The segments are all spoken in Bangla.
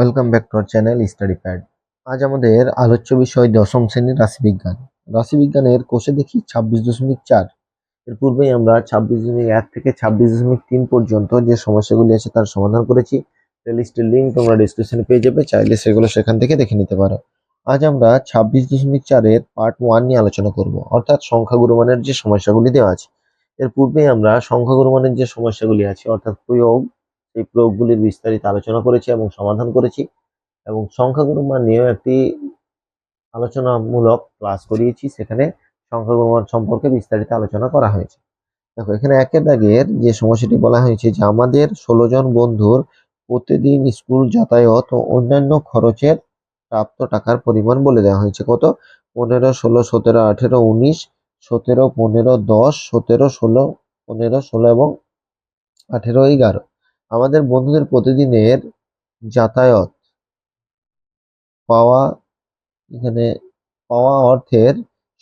Welcome back to our channel study pad আজ আমাদের আলোচ্য বিষয় দশম শ্রেণির রাশিবিজ্ঞান। রাশিবিজ্ঞানের কোষে দেখি ছাব্বিশ দশমিক চার। এর পূর্বেই আমরা ছাব্বিশ দশমিক এক থেকে ছাব্বিশ দশমিক তিন পর্যন্ত যে সমস্যাগুলি আছে তার সমাধান করেছি। প্লেলিস্টের লিঙ্ক তোমরা ডিসক্রিপশনে পেয়ে যাবে, চাইলে সেগুলো সেখান থেকে দেখে নিতে পারো। আজ আমরা ছাব্বিশ দশমিক চারের পার্ট ওয়ান নিয়ে আলোচনা করব, অর্থাৎ সংখ্যাগুরুমানের যে সমস্যাগুলি দেওয়া আছে। এর পূর্বেই আমরা সংখ্যাগুরুমানের যে সমস্যাগুলি আছে, অর্থাৎ প্রয়োগ সেই প্রয়োগগুলির বিস্তারিত আলোচনা করেছি এবং সমাধান করেছি এবং সংখ্যাগুরু মান নিয়েও একটি আলোচনামূলক ক্লাস করিয়েছি। সেখানে সংখ্যাগুরু মান সম্পর্কে বিস্তারিত আলোচনা করা হয়েছে। দেখো, এখানে একের দাগের যে সমস্যাটি বলা হয়েছে যে আমাদের ষোলো জন বন্ধুর প্রতিদিন স্কুল যাতায়াত ও অন্যান্য খরচের প্রাপ্ত টাকার পরিমাণ বলে দেওয়া হয়েছে। কত? পনেরো, ষোলো, সতেরো, আঠেরো, উনিশ, সতেরো, পনেরো, দশ, সতেরো, ষোলো, পনেরো, ষোলো এবং আঠেরো, এগারো। আমাদের বন্ধুদের প্রতিদিনের যাতায়াত পাওয়া, এখানে পাওয়া অর্থের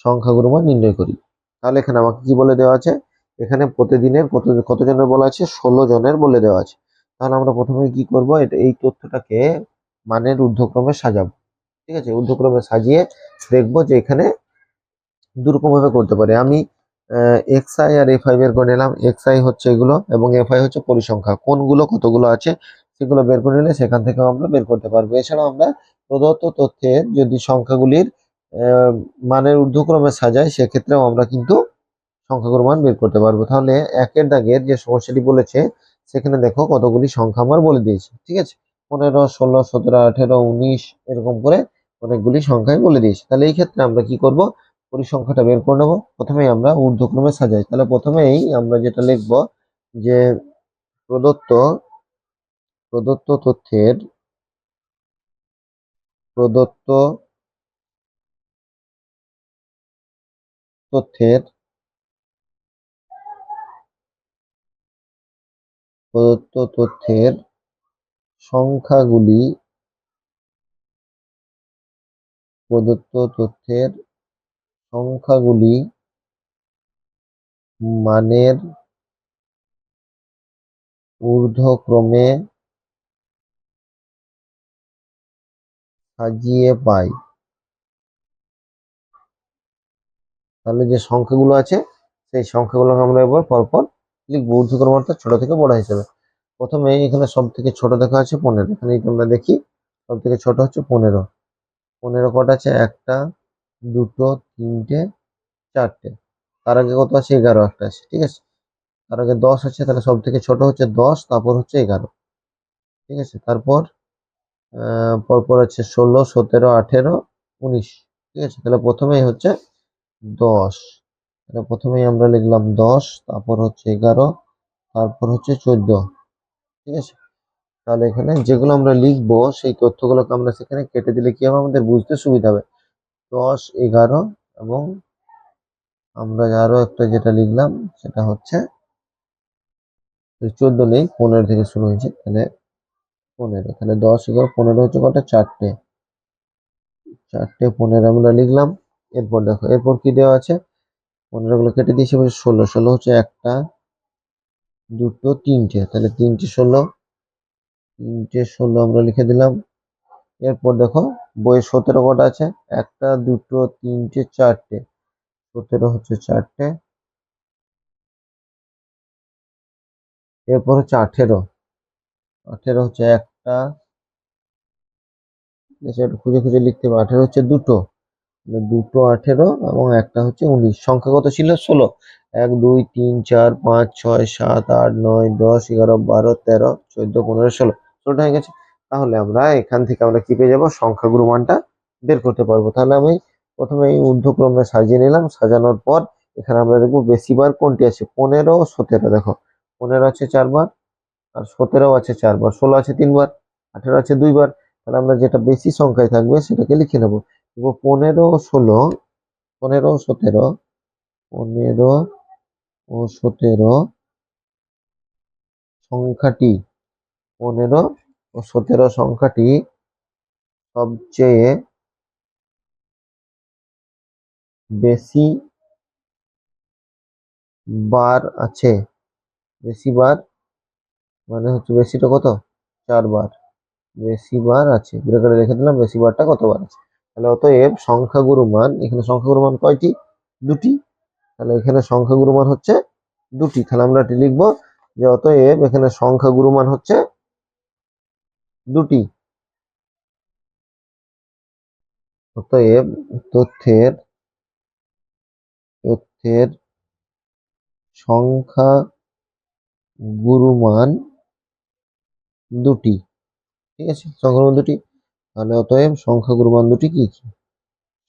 সংখ্যাগুরু মান নির্ণয় করি। তাহলে এখানে আমাকে কি বলে দেওয়া আছে? এখানে প্রতিদিনের কত কতজনের বলা আছে? ষোলো জনের বলে দেওয়া আছে। তাহলে আমরা প্রথমে কি করব? এটা, এই তথ্যটাকে মানের ঊর্ধ্বক্রমে সাজাবো। ঠিক আছে? ঊর্ধ্বক্রমে সাজিয়ে দেখব যে এখানে দুরকম ভাবে করতে পারে। আমি X I R F I বের করে নিলাম। এক্স আই হচ্ছে এগুলো এবং এফ আই হচ্ছে পরিসংখ্যা। কোনগুলো কতগুলো আছে সেগুলো বের করে নিলে সেখান থেকে আমরা বের করতে পারব। এছাড়াও আমরা প্রদত্ত তথ্যের যদি সংখ্যাগুলির মানের ঊর্ধ্বক্রমে সাজাই, সেক্ষেত্রেও আমরা কিন্তু সংখ্যাগুলোর মান বের করতে পারব। তাহলে একের দাগের যে সমস্যাটি বলেছে, সেখানে দেখো কতগুলি সংখ্যা আমার বলে দিয়েছে। ঠিক আছে? পনেরো, ষোলো, সতেরো, আঠেরো, উনিশ, এরকম করে অনেকগুলি সংখ্যাই বলে দিয়েছে। তাহলে এই ক্ষেত্রে আমরা কি করব? পরিসংখ্যাটা বের করে নেব। প্রথমেই আমরা ঊর্ধ্বক্রমে সাজাই। তাহলে প্রথমেই আমরা যেটা লিখব যে প্রদত্ত প্রদত্ত তথ্যের প্রদত্ত তথ্যের প্রদত্ত তথ্যের সংখ্যাগুলি প্রদত্ত তথ্যের সংখ্যাগুলি মানের ঊর্ধ্বক্রমে সাজিয়ে পাই। তাহলে যে সংখ্যাগুলো আছে, সেই সংখ্যাগুলোকে আমরা এবার পরপর লিখব। ঊর্ধ্বক্রম অর্থাৎ ছোট থেকে বড় হিসেবে। প্রথমে এখানে সব থেকে ছোট দেখা আছে পনেরো। এখানে আমরা দেখি সব থেকে ছোট হচ্ছে পনেরো। পনেরো কটা আছে? একটা দুটো, তিনটে, চারটে। তার আগে কত আছে? এগারো একটা আছে, ঠিক আছে? তার আগে দশ আছে, তাহলে সব থেকে ছোট হচ্ছে দশ, তারপর হচ্ছে এগারো। ঠিক আছে? তারপর পরপর আছে ষোলো, সতেরো, আঠেরো, উনিশ। ঠিক আছে? তাহলে প্রথমেই হচ্ছে দশ। তাহলে প্রথমেই আমরা লিখলাম দশ, তারপর হচ্ছে এগারো, তারপর হচ্ছে চোদ্দ। ঠিক আছে? তাহলে এখানে যেগুলো আমরা লিখব, সেই তথ্যগুলোকে আমরা সেখানে কেটে দিলে কি হবে? আমাদের বুঝতে সুবিধা হবে। দশ, এগারো এবং আমরা আরও একটা যেটা লিখলাম, সেটা হচ্ছে চোদ্দ নেই, পনেরো থেকে শুরু হয়েছে, তাহলে পনেরো, তাহলে দশ এগারো, পনেরো হচ্ছে কটা? চারটে। চারটে, পনেরো আমরা লিখলাম, এরপর দেখো, এরপর কি দেওয়া আছে? পনেরো গুলো কেটে দিয়েছি, এবার ষোলো ষোলো হচ্ছে একটা, দুটো, তিনটে, তাহলে তিনটে, ষোলো তিনটে, ষোলো আমরা লিখে দিলাম এরপর দেখো বইয়ে সতেরো কটা আছে, একটা, দুটো, তিনটে, চারটে। সতেরো হচ্ছে চারটে। এরপর হচ্ছে আঠেরো। আঠেরো হচ্ছে একটু। খুঁজে খুঁজে লিখতে হবে। আঠেরো হচ্ছে দুটো। দুটো আঠেরো এবং একটা হচ্ছে উনিশ। সংখ্যা কত ছিল? ষোলো। এক, দুই, তিন, চার, পাঁচ, ছয়, সাত, আট, নয়, দশ, এগারো, বারো, তেরো, চোদ্দ, পনেরো, ষোলো। ষোলোটা হয়ে গেছে। তাহলে আমরা এখান থেকে আমরা কি পেয়ে যাব? সংখ্যাগুরু মানটা বের করতে পারব। তাহলে আমি প্রথমে এই ঊর্ধ্বক্রমে সাজিয়ে নিলাম। সাজানোর পর এখানে আমরা দেখব বেশিবার কোনটি আছে? পনেরো সতেরো। দেখো, পনেরো আছে চারবার আর সতেরো আছে চারবার। ষোলো আছে তিনবার, আঠেরো আছে দুইবার। তাহলে আমরা যেটা বেশি সংখ্যায় থাকবে সেটাকে লিখে নেব। পনেরো ষোলো, পনেরো সতেরো, পনেরো ও সতেরো, সংখ্যাটি পনেরো সতেরো সংখ্যাটি সবচেয়ে বেশি বার আছে। বেশি বার মানে হচ্ছে বেশিটা কত? চারবার বেশি বার আছে। ব্রেকেটে লিখে দিলাম, বেশি বারটা কতবার আছে? তাহলে অতএব সংখ্যাগুরু মান, এখানে সংখ্যাগুরু মান কয়টি? দুটি। তাহলে এখানে সংখ্যাগুরু মান হচ্ছে দুটি। তাহলে আমরা এটি লিখব যে অতএব এখানে সংখ্যাগুরু মান হচ্ছে দুটি। অতএব তথ্যের তথ্যের সংখ্যা গুরুমান দুটি। ঠিক আছে? সংখ্যা গুরুমান দুটি। তাহলে অতএব সংখ্যা গুরুমান দুটি কি কি?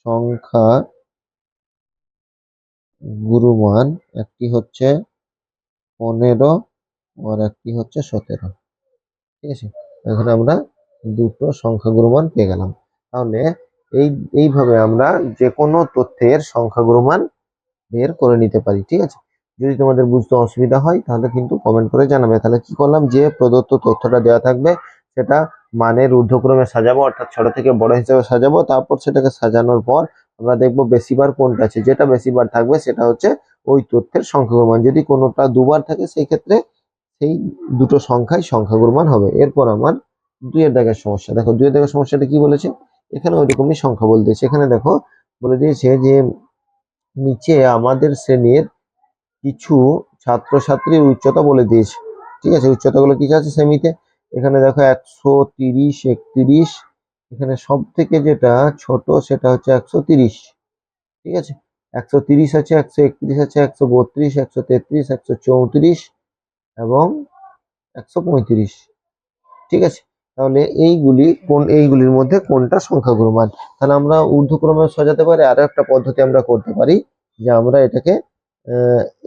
সংখ্যা গুরুমান একটি হচ্ছে পনেরো আর একটি হচ্ছে সতেরো। ঠিক আছে? এখানে আমরা দুটো সংখ্যা গুরুমান পেয়ে গেলাম। তাহলে এই, এইভাবে আমরা যে কোনো তথ্যের সংখ্যা গুরুমান বের করে নিতে পারি, ঠিক আছে? যদি তোমাদের বুঝতে অসুবিধা হয়, তাহলে কিন্তু কমেন্ট করে জানাবে। তাহলে কি করলাম? যে প্রদত্ত তথ্যটা দেওয়া থাকবে, সেটা মানের ঊর্ধ্বক্রমে সাজাবো, অর্থাৎ ছোট থেকে বড় হিসাবে সাজাবো, তারপর সেটাকে সাজানোর পর আমরা দেখব বেশিবার কোনটা আছে। যেটা বেশিবার থাকবে, সেটা হচ্ছে ওই তথ্যের সংখ্যাগুরমান যদি কোনোটা দুবার থাকে, সেই ক্ষেত্রে সেই দুটো সংখ্যাই সংখ্যাগুরমান হবে। এরপর আমার দুইয়ের দাগের সমস্যা। দেখো, দুইয়ের দাগের সমস্যাটা কি বলেছে? এখানে ওই রকমই সংখ্যা বলে দিয়েছে। এখানে দেখো, বলে দিয়েছে যে নিচে আমাদের শ্রেণির কিছু ছাত্রছাত্রীর উচ্চতা বলে দিয়েছে। ঠিক আছে, উচ্চতাগুলো কি আছে সেমিতে এখানে দেখো একশো তিরিশ, একত্রিশ। এখানে সব থেকে যেটা ছোট সেটা হচ্ছে একশো তিরিশ। ঠিক আছে? একশো তিরিশ আছে, একশো একত্রিশ আছে, একশো বত্রিশ, একশো তেত্রিশ, একশো চৌত্রিশ। এবং একশো পঁয়ত্রিশ। ঠিক আছে? তাহলে এইগুলি কোন, এইগুলির মধ্যে কোনটা সংখ্যাগুরু মান? তাহলে আমরা ঊর্ধ্বক্রমে সাজাতে পারি, আরও একটা পদ্ধতি আমরা করতে পারি যে আমরা এটাকে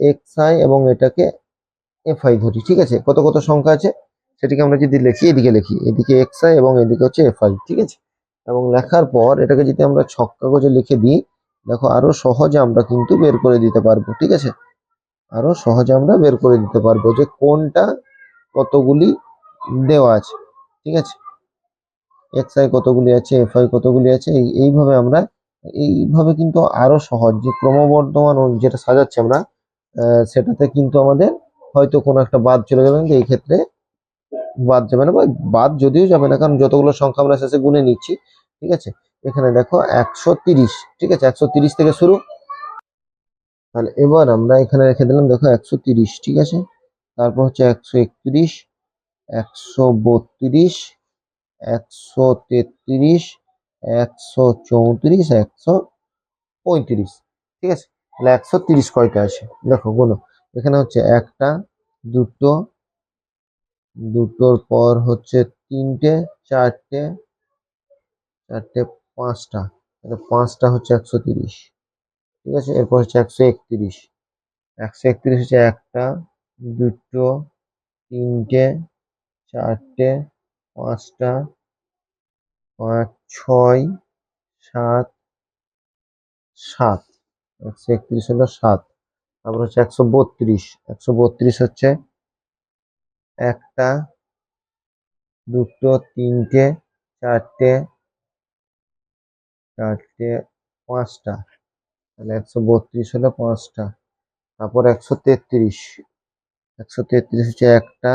এক্স আই এবং এটাকে এফ আই ধরি, ঠিক আছে? কত কত সংখ্যা আছে? সেটিকে আমরা যদি লিখি, এদিকে লিখি, এদিকে এক্স আই এবং এদিকে হচ্ছে এফ আই ঠিক আছে? এবং লেখার পর এটাকে যদি আমরা ছক কাগজে লিখে দিই, দেখো আরও সহজে আমরা কিন্তু বের করে দিতে পারব, ঠিক আছে? আরও সহজে আমরা বের করে দিতে পারব যে কোনটা কতগুলি দেওয়া আছে, ঠিক আছে? এক্স আই কতগুলি আছে এফ আই কতগুলি আছে, এই- এইভাবে আমরা, এইভাবে কিন্তু আরও সহজ যে ক্রমবর্ধমান যেটা সাজাচ্ছি আমরা সেটাতে কিন্তু আমাদের হয়তো কোনো একটা বাদ চলে যাবে, কিন্তু এই ক্ষেত্রে বাদ যাবে না বা বাদ যদিও যাবে না, কারণ যতগুলো সংখ্যা আমরা শেষে গুনে নিচ্ছি, ঠিক আছে? এখানে দেখো একশো ঠিক আছে? একশো থেকে শুরু তাহলে এবার আমরা এখানে রেখে দিলাম, দেখো একশো তিরিশ, ঠিক আছে? তারপর হচ্ছে একশো একত্রিশ, একশো বত্রিশ, একশো তেত্রিশ, একশো চৌত্রিশ, একশো পঁয়ত্রিশ, ঠিক আছে? তাহলে একশো তিরিশ কয়টা আছে? দেখো গুলো এখানে হচ্ছে একটা, দুটো, দুটোর পর হচ্ছে তিনটে, চারটে চারটে পাঁচটা পাঁচটা হচ্ছে একশো তিরিশ। ঠিক আছে? এরপর হচ্ছে একশো একত্রিশ। একশো একত্রিশ হচ্ছে একটা, দুটো, তিনটে, চারটে, পাঁচটা, পাঁচ, ছয়, সাত সাত। একশো একত্রিশ হলো সাত। তারপর হচ্ছে একশো বত্রিশ। একশো বত্রিশ হচ্ছে একটা, দুটো, তিনটে, চারটে চারটে, পাঁচটা। তাহলে একশো বত্রিশ হলো পাঁচটা, তারপর একশো তেত্রিশ। একশো তেত্রিশ হচ্ছে একটা,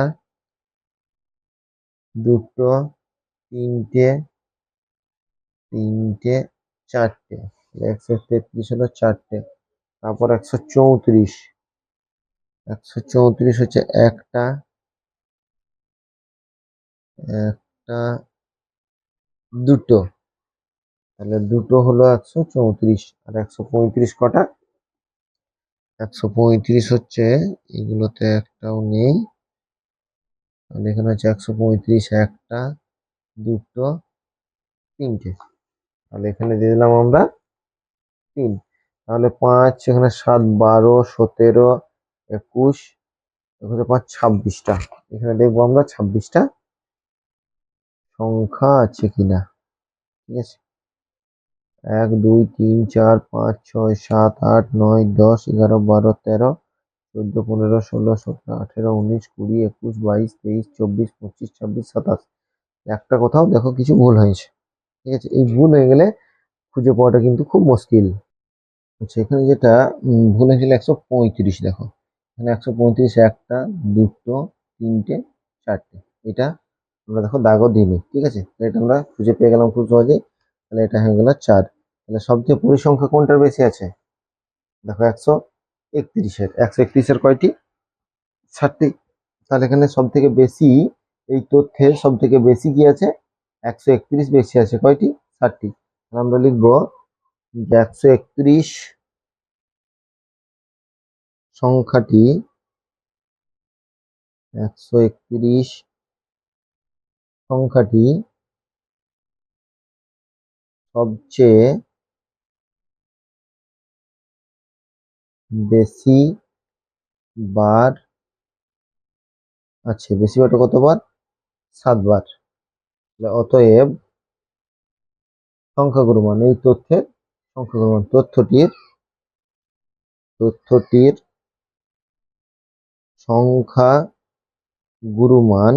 দুটো, তিনটে তিনটে, চারটে। একশো তেত্রিশ হলো চারটে, তারপর একশো চৌত্রিশ। একশো চৌত্রিশ হচ্ছে একটা একটা, দুটো। তাহলে দুটো হলো একশো চৌত্রিশ আর একশো পঁয়ত্রিশ কটা? একশো পঁয়ত্রিশ হচ্ছে, এগুলোতে একটাও নেই। তাহলে এখানে হচ্ছে একশো পঁয়ত্রিশ একটা, দুটো, তিনটে। তাহলে এখানে দিয়ে দিলাম আমরা তিন। তাহলে পাঁচ, এখানে সাত, বারো, সতেরো, একুশ, এখানে পাঁচ, ছাব্বিশটা। এখানে দেখব আমরা ছাব্বিশটা সংখ্যা আছে কিনা। ঠিক আছে? এক, দুই, তিন, চার, পাঁচ, ছয়, সাত, আট, নয়, দশ, এগারো, বারো, তেরো, চোদ্দ, পনেরো, ষোলো, সতেরো, আঠেরো, উনিশ, কুড়ি, একুশ, বাইশ, তেইশ, চব্বিশ, পঁচিশ, ছাব্বিশ, সাতাশ। একটা কোথাও দেখো কিছু ভুল হয়েছে। ঠিক আছে? এই ভুল হয়ে গেলে খুঁজে পাওয়াটা কিন্তু খুব মুশকিল। আচ্ছা এখানে যেটা ভুল হয়েছিল একশো পঁয়ত্রিশ দেখো। এখানে একশো পঁয়ত্রিশ একটা, দুটো, তিনটে, চারটে। এটা আমরা দেখো দাগও দিইনি। ঠিক আছে? এটা আমরা খুঁজে পেয়ে গেলাম খুব সহজেই। তাহলে এটা হয়ে গেল চার। তাহলে সবচেয়ে পরিসংখ্যা কোনটার বেশি আছে? দেখো একশো একত্রিশের একশো একত্রিশের কয়টি? ষাটটি। তাহলে এখানে সব থেকে বেশি, এই তথ্যের সব থেকে বেশি কি আছে? একশো একত্রিশ বেশি আছে, কয়টি? ষাটটি। তাহলে আমরা লিখব যে একশো একত্রিশ সংখ্যাটি একশো একত্রিশ সংখ্যাটি সবচেয়ে বেশি বার আছে বেশি বারটা কতবার? সাতবার। অতএব সংখ্যাগুরু মান এই তথ্যের সংখ্যাগুরু মান তথ্যটির তথ্যটির সংখ্যা গুরুমান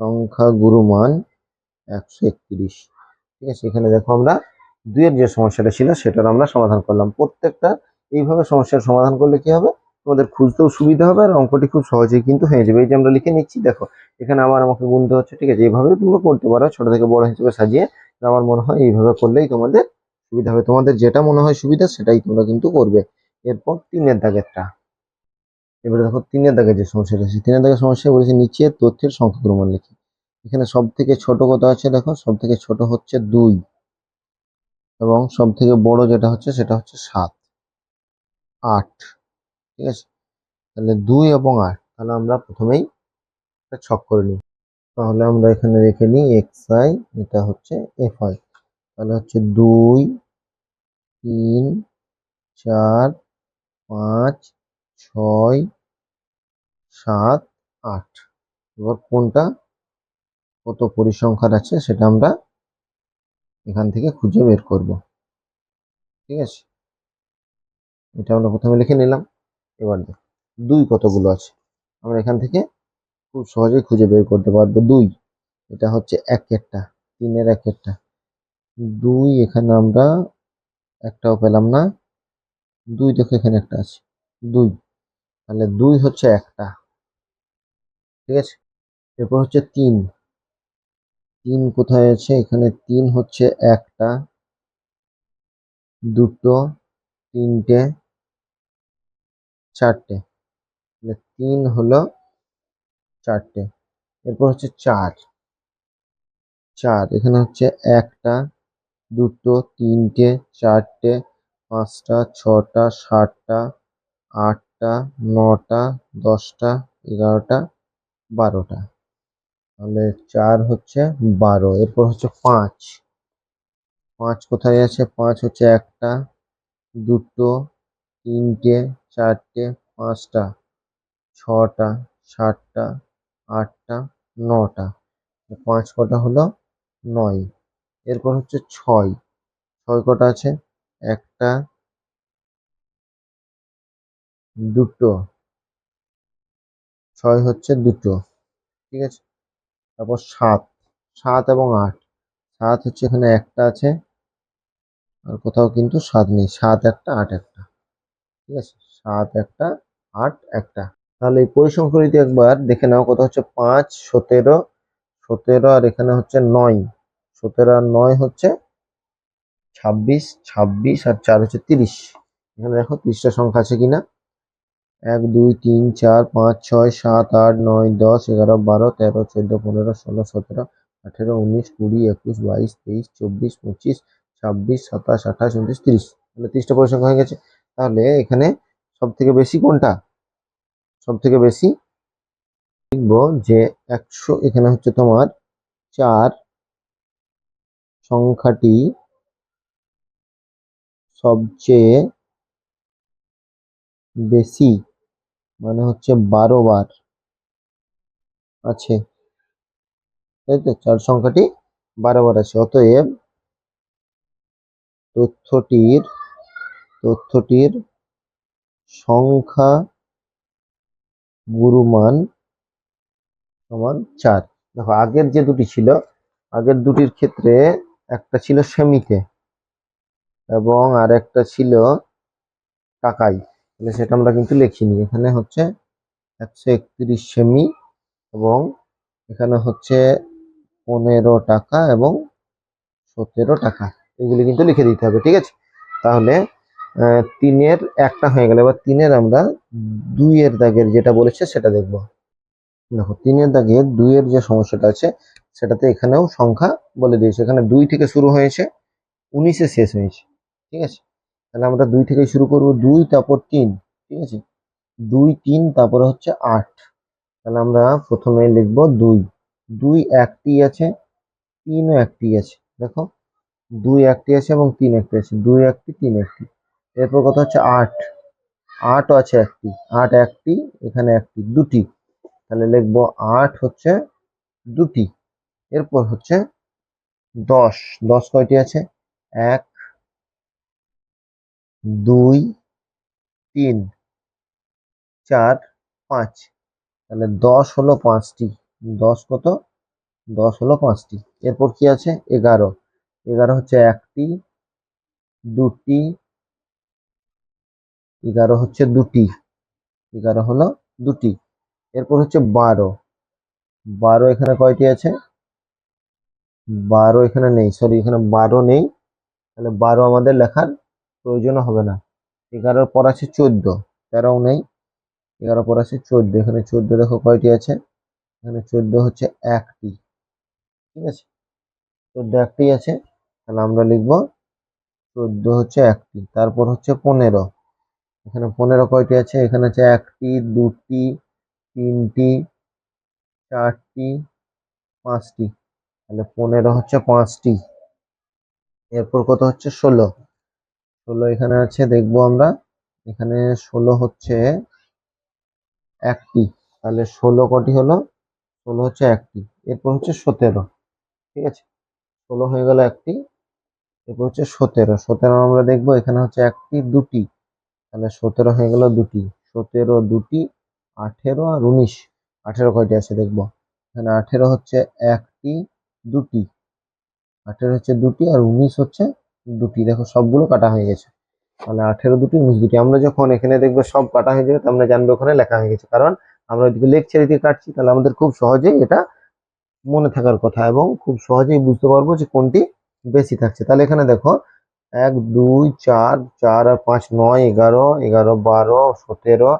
সংখ্যা গুরুমান একশো একত্রিশ। ঠিক আছে, এখানে দেখো আমরা দুইয়ের যে সমস্যাটা ছিল, সেটার আমরা সমাধান করলাম। প্রত্যেকটা এইভাবে সমস্যার সমাধান করলে কি হবে? তোমাদের খুঁজতেও সুবিধা হবে আর অঙ্কটি খুব সহজেই কিন্তু হয়ে যাবে। এই যে আমরা লিখে নিচ্ছি, দেখো, এখানে আবার আমাকে গুনতে হচ্ছে, ঠিক আছে? এইভাবে তোমরা করতে পারো, ছোট থেকে বড় হিসেবে সাজিয়ে। আমার মনে হয় এইভাবে করলেই তোমাদের সুবিধা হবে। তোমাদের যেটা মনে হয় সুবিধা, সেটাই তোমরা কিন্তু করবে। এরপর তিনের দাগেরটা এবারে দেখো, তিনের দাগের যে সমস্যাটা আছে, তিনের দাগের সমস্যা বলেছে নিচে তথ্যের সংখ্যা মান লিখি। এখানে সব থেকে ছোট কত আছে? দেখো সব থেকে ছোট হচ্ছে দুই। এবং সব থেকে বড় যেটা হচ্ছে, সেটা হচ্ছে সাত। আট, ঠিক আছে? তাহলে দুই এবং আট, তাহলে আমরা প্রথমেই একটা ছক করে নিই। তাহলে আমরা এখানে রেখে নিই এক্স আই এটা হচ্ছে এফ আই তাহলে হচ্ছে দুই, তিন, চার, পাঁচ, ছয়, সাত, আট। এবার কোনটা? কত পরিসংখ্যার আছে সেটা আমরা এখান থেকে খুঁজে বের করব। ঠিক আছে? এটা আমরা প্রথমে লিখে নিলাম। এবার দেখ, দুই কতগুলো আছে? আমরা এখান থেকে খুব সহজেই খুঁজে বের করতে পারব দুই। এটা হচ্ছে এক একটা, তিনের এক একটা। দুই এখানে আমরা একটাও পেলাম না। দুই দেখো এখানে একটা আছে। দুই। তাহলে দুই হচ্ছে একটা। ঠিক আছে? এরপর হচ্ছে তিন। তিন কোথায় আছে? এখানে তিন হচ্ছে একটা। দুটো, তিনটে চারটে। তিন হলো চারটে। এরপর হচ্ছে চার। চার, এখানে হচ্ছে একটা, দুটো, তিনটে, চারটে, পাঁচটা, ছটা, সাতটা, আটটা, নটা, দশটা, এগারোটা, বারোটা। তাহলে চার হচ্ছে বারো, এরপর হচ্ছে পাঁচ। পাঁচ কোথায় আছে? পাঁচ হচ্ছে একটা, দুটো, তিনটে চারটে, পাঁচটা, ছটা, সাতটা, আটটা, নটা। পাঁচ কটা হলো নয়। এরপর হচ্ছে ছয়। ছয় কটা আছে? একটা, দুটো। ছয় হচ্ছে দুটো। ঠিক আছে? তারপর সাত। সাত এবং আট। সাত হচ্ছে এখানে একটা আছে। আর কোথাও কিন্তু সাত নেই। সাত একটা, আট একটা। ঠিক আছে? সাত একটা, আট একটা। তাহলে এই পরিসংখ্যাটি একবার দেখে নাও, কত হচ্ছে? পাঁচ, সতেরো সতেরো আর এখানে হচ্ছে নয়। সতেরো আর নয় হচ্ছে ছাব্বিশ ছাব্বিশ আর চার হচ্ছে তিরিশ। এখানে দেখো তিরিশটা সংখ্যা আছে কিনা? এক, দুই, তিন, চার, পাঁচ, ছয়, সাত, আট, নয়, দশ, এগারো, বারো, তেরো, চোদ্দ, পনেরো, ষোলো, সতেরো, আঠেরো, উনিশ, কুড়ি, একুশ, বাইশ, তেইশ, চব্বিশ, পঁচিশ, ছাব্বিশ, সাতাশ, আঠাশ, উনত্রিশ, তিরিশ। তাহলে তিরিশটা পরিসংখ্যা হয়ে গেছে। তাহলে এখানে সব থেকে বেশি কোনটা? সব থেকে বেশি লিখব যে একশো এখানে হচ্ছে তোমার চার সংখ্যাটি সবচেয়ে বেশি মানে হচ্ছে বারো বার আছে। তাই তো? চার সংখ্যাটি বারো বার আছে। অতএব তথ্যটির তথ্যটির সংখ্যা গুরুমান সমান চার। দেখো, আগের যে দুটি ছিল, আগের দুটির ক্ষেত্রে একটা ছিল সেমিতে এবং আর একটা ছিল টাকাই তাহলে সেটা আমরা কিন্তু লিখিনি। এখানে হচ্ছে একশো একত্রিশ সেমি এবং এখানে হচ্ছে পনেরো টাকা এবং সতেরো টাকা। এগুলি কিন্তু লিখে দিতে হবে, ঠিক আছে? তাহলে তিনের একটা হয়ে গেল। এবার তিনের আমরা দুইয়ের দাগের যেটা বলেছে সেটা দেখব। দেখো, তিনের দাগের দুইয়ের যে সমস্যাটা আছে, সেটাতে এখানেও সংখ্যা বলে দিয়েছে। এখানে দুই থেকে শুরু হয়েছে, উনিশে শেষ হয়েছে, ঠিক আছে? তাহলে আমরা দুই থেকে শুরু করব, দুই, তারপর তিন, ঠিক আছে? দুই, তিন, তারপরে হচ্ছে আট। তাহলে আমরা প্রথমে লিখব দুই। দুই একটি আছে, তিনও একটি আছে, দেখো? দুই একটি আছে এবং তিন একটি আছে। দুই একটি, তিন একটি। এরপর কথা হচ্ছে আট। আটও আছে একটি। আট একটি, এখানে একটি, দুটি। তাহলে লিখব আট হচ্ছে দুটি। এরপর হচ্ছে দশ। দশ কয়টি আছে? এক, দুই, তিন, চার, পাঁচ। তাহলে দশ হলো পাঁচটি। দশ কত? দশ হলো পাঁচটি। এরপর কি আছে? এগারো। এগারো হচ্ছে একটি, দুটি এগারো হচ্ছে দুটি। এগারো হলো দুটি। এরপর হচ্ছে বারো। বারো এখানে কয়টি আছে? বারো এখানে নেই সরি এখানে বারো নেই। তাহলে বারো আমাদের লেখার প্রয়োজন হবে না। এগারোর পর আছে চোদ্দ, তেরোও নেই। এগারো পর আছে চোদ্দ, এখানে চোদ্দ দেখো কয়টি আছে? এখানে চোদ্দ হচ্ছে একটি। ঠিক আছে? চোদ্দ একটি আছে, তাহলে আমরা লিখব চোদ্দ হচ্ছে একটি, তারপর হচ্ছে পনেরো। এখানে পনেরো কয়টি আছে? এখানে আছে একটি, দুটি, তিনটি, চারটি, পাঁচটি। তাহলে পনেরো হচ্ছে পাঁচটি। এরপর কত হচ্ছে? ষোলো। ষোলো এখানে আছে, দেখব আমরা। এখানে ষোলো হচ্ছে একটি। তাহলে ষোলো কটি হলো? ষোলো হচ্ছে একটি। এরপর হচ্ছে সতেরো। ঠিক আছে? ষোলো হয়ে গেল একটি। এরপর হচ্ছে সতেরো। সতেরো আমরা দেখব, এখানে হচ্ছে একটি, দুটি। তাহলে সতেরো হয়ে গেল দুটি। সতেরো, দুটি, আঠেরো আর উনিশ। আঠেরো কয়টি আছে দেখব? এখানে আঠেরো হচ্ছে একটি, দুটি। আঠেরো হচ্ছে দুটি আর উনিশ হচ্ছে দুটি। দেখো সবগুলো কাটা হয়ে গেছে। তাহলে আঠেরো, দুটি, উনিশ, দুটি। আমরা যখন এখানে দেখব সব কাটা হয়ে যাবে আমরা জানব ওখানে লেখা হয়ে গেছে। কারণ আমরা ওইদিকে লেকচার দিকে কাটছি, তাহলে আমাদের খুব সহজেই এটা মনে থাকার কথা এবং খুব সহজেই বুঝতে পারব যে কোনটি বেশি থাকছে। তাহলে এখানে দেখো এক, দুই, চার চার আর পাঁচ, নয়, এগারো এগারো, বারো, সতেরো,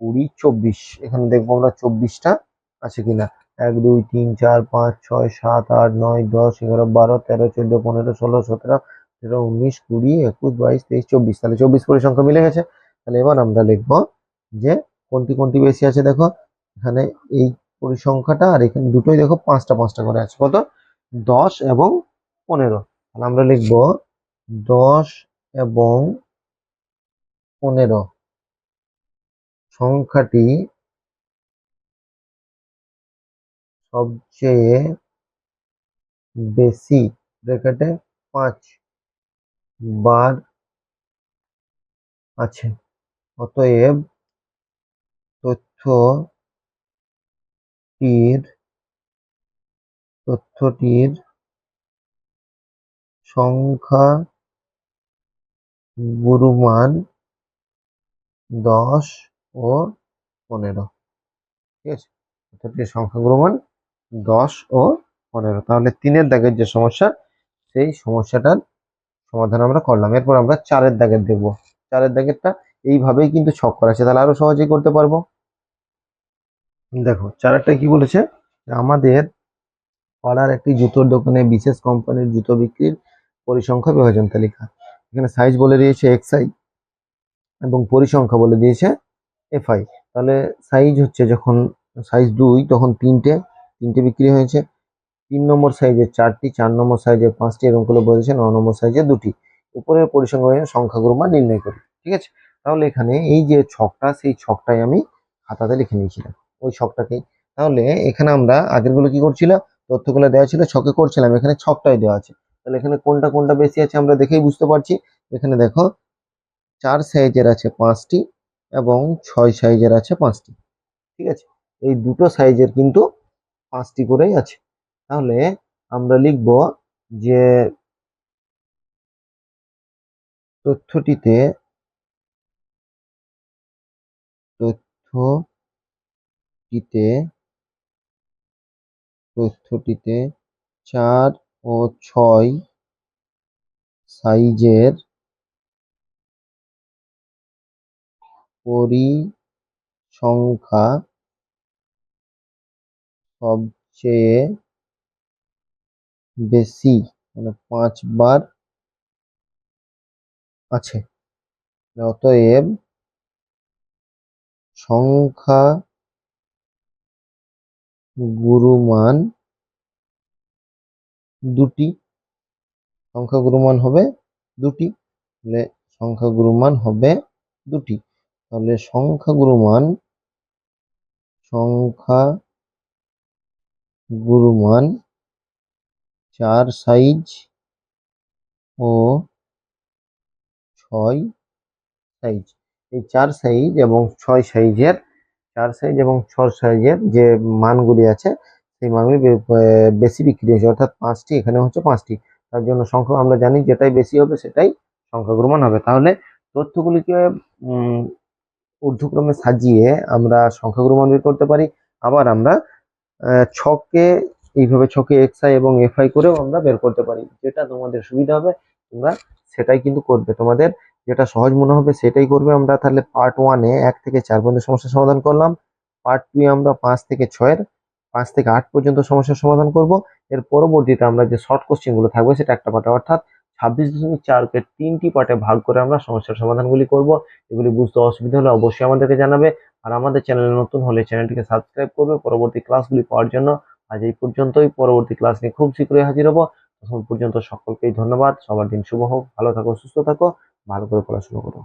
কুড়ি, চব্বিশ। এখানে দেখব আমরা চব্বিশটা আছে কিনা। এক, দুই, তিন, চার, পাঁচ, ছয়, সাত, আট, নয়, দশ, এগারো, বারো, তেরো, চোদ্দ, পনেরো, ষোলো, সতেরো, আঠেরো, উনিশ, কুড়ি, একুশ, বাইশ, তেইশ, চব্বিশ। তাহলে চব্বিশ পরিসংখ্যা মিলে গেছে। তাহলে এবার আমরা লিখব যে কোনটি কোনটি বেশি আছে দেখো। এখানে এই পরিসংখ্যাটা আর এখানে দুটোই দেখো পাঁচটা পাঁচটা করে আছে। কত? দশ এবং পনেরো। তাহলে আমরা লিখব দশ এবং পনেরো। সংখ্যাটি সবচেয়ে বেশি ব্র্যাকেটে পাঁচ বার আছে। অতএব তথ্যটির তথ্যটির সংখ্যা গুরুমান দশ ও পনেরো। ঠিক আছে? তথ্যটির সংখ্যা গুরুমান দশ ও পনেরো। তাহলে তিনের দাগের যে সমস্যা, সেই সমস্যাটার সমাধান আমরা করলাম। এরপর আমরা চারের দাগের দেখব। চারের দাগেরটা এইভাবেই কিন্তু ছক করা আছে। তাহলে আরও সহজেই করতে পারব। দেখো, চারেরটা কি বলেছে? আমাদের পাড়ার একটি জুতোর দোকানে বিশেষ কোম্পানির জুতো বিক্রির পরিসংখ্যা বিভাজন তালিকা। এখানে সাইজ বলে দিয়েছে এক্স আই এবং পরিসংখ্যা বলে দিয়েছে এফ আই তাহলে সাইজ হচ্ছে যখন সাইজ দুই, তখন তিনটে তিনটে বিক্রি হয়েছে। তিন নম্বর সাইজে চারটি, চার নম্বর সাইজে পাঁচটি, এরকম করে বলেছে, ন নম্বর সাইজে দুটি। উপরের পরিসংখ্যা সংখ্যাগুলো মান নির্ণয় করি, ঠিক আছে? তাহলে এখানে এই যে ছকটা, সেই ছকটাই আমি খাতাতে লিখে নিয়েছিলাম, ওই ছকটাকেই তাহলে এখানে আমরা আগেরগুলো কি করছিলাম? তথ্যগুলো দেওয়া ছিল, ছকে করছিলাম, এখানে ছকটাই দেওয়া আছে। তাহলে এখানে কোনটা কোনটা বেশি আছে আমরা দেখেই বুঝতে পারছি। এখানে দেখো, চার সাইজের আছে পাঁচটি এবং ছয় সাইজের আছে পাঁচটি। ঠিক আছে? এই দুটো সাইজের কিন্তু পাঁচটি করেই আছে। তাহলে আমরা লিখব যে তথ্যটিতে তথ্যটিতে তথ্যটিতে চার ও ছয় সাইজের পরিসংখ্যা সবচেয়ে বেশি মানে পাঁচবার আছে। অতএব সংখ্যা গুরুমান দুটি সংখ্যা গুরুমান হবে দুটি, তাহলে সংখ্যা গুরুমান হবে দুটি। তাহলে সংখ্যা গুরুমান সংখ্যা গুরুমান চার সাইজ ও ছয় সাইজ এই চার সাইজ এবং ছয় সাইজের চার সাইজ এবং ছয় সাইজের যে মানগুলি আছে সেই মানগুলি বে- বে- বেশি বিক্রি হয়েছে। অর্থাৎ পাঁচটি, এখানে হচ্ছে পাঁচটি। তার জন্য সংখ্যা, আমরা জানি যেটাই বেশি হবে সেটাই সংখ্যা গুরুমান হবে। তাহলে তথ্যগুলিকে ঊর্ধ্বক্রমে সাজিয়ে আমরা সংখ্যা গুরুমান বের করতে পারি। আবার আমরা ছকে, এইভাবে ছকে এক্স আই এবং এফ আই করেও আমরা বের করতে পারি। যেটা তোমাদের সুবিধা হবে, তোমরা সেটাই কিন্তু করবে। তোমাদের যেটা সহজ মনে হবে সেটাই করবে। আমরা তাহলে পার্ট ওয়ানে এক থেকে চার পর্যন্ত সমস্যার সমাধান করলাম। পার্ট টু আমরা পাঁচ থেকে ছয়ের পাঁচ থেকে আট পর্যন্ত সমস্যার সমাধান করব। এর পরবর্তীতে আমরা যে শর্ট কোশ্চেনগুলো থাকবে সেটা একটা পার্টে, অর্থাৎ ছাব্বিশ দশমিক চারকে তিনটি পার্টে ভাগ করে আমরা সমস্যার সমাধানগুলি করব। এগুলি বুঝতে অসুবিধা হলে অবশ্যই আমাদেরকে জানাবে। আর আমাদের চ্যানেলে নতুন হলে চ্যানেলটিকে সাবস্ক্রাইব করবে। পরবর্তী ক্লাসগুলি পাওয়ার জন্য আজ এই পর্যন্তই। পরবর্তী ক্লাস নিয়ে খুব শীঘ্রই হাজির হব। তখন পর্যন্ত সকলকেই ধন্যবাদ। সবার দিন শুভ হোক। ভালো থাকো, সুস্থ থাকো। ভালো করে পড়াশোনা করো।